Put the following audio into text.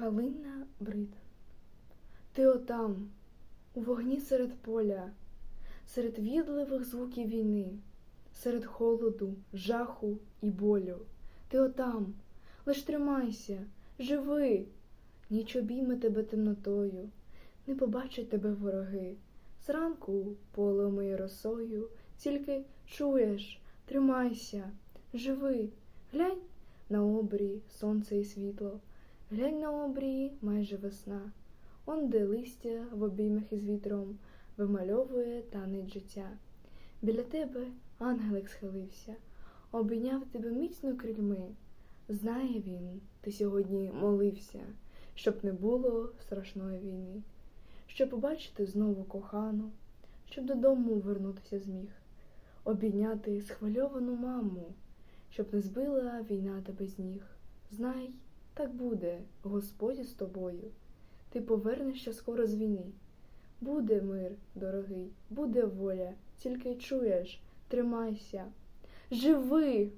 Галина Брид. Ти отам, у вогні серед поля, серед відливих звуків війни, серед холоду, жаху і болю. Ти отам, лиш тримайся, живи, ніч обійме тебе темнотою, не побачать тебе вороги. Зранку поле моє росою, тільки чуєш, тримайся, живи, глянь на обрій сонце і світло. Глянь на обрії майже весна, он де листя в обіймах із вітром вимальовує танець життя. Біля тебе ангелик схилився, обійняв тебе міцно крильми. Знає він, ти сьогодні молився, щоб не було страшної війни, щоб побачити знову кохану, щоб додому вернутися зміг, обійняти схвильовану маму, щоб не збила війна тебе з ніг. Знай, так буде, Господь з тобою. Ти повернешся скоро з війни. Буде мир, дорогий, буде воля, тільки чуєш, тримайся. Живи!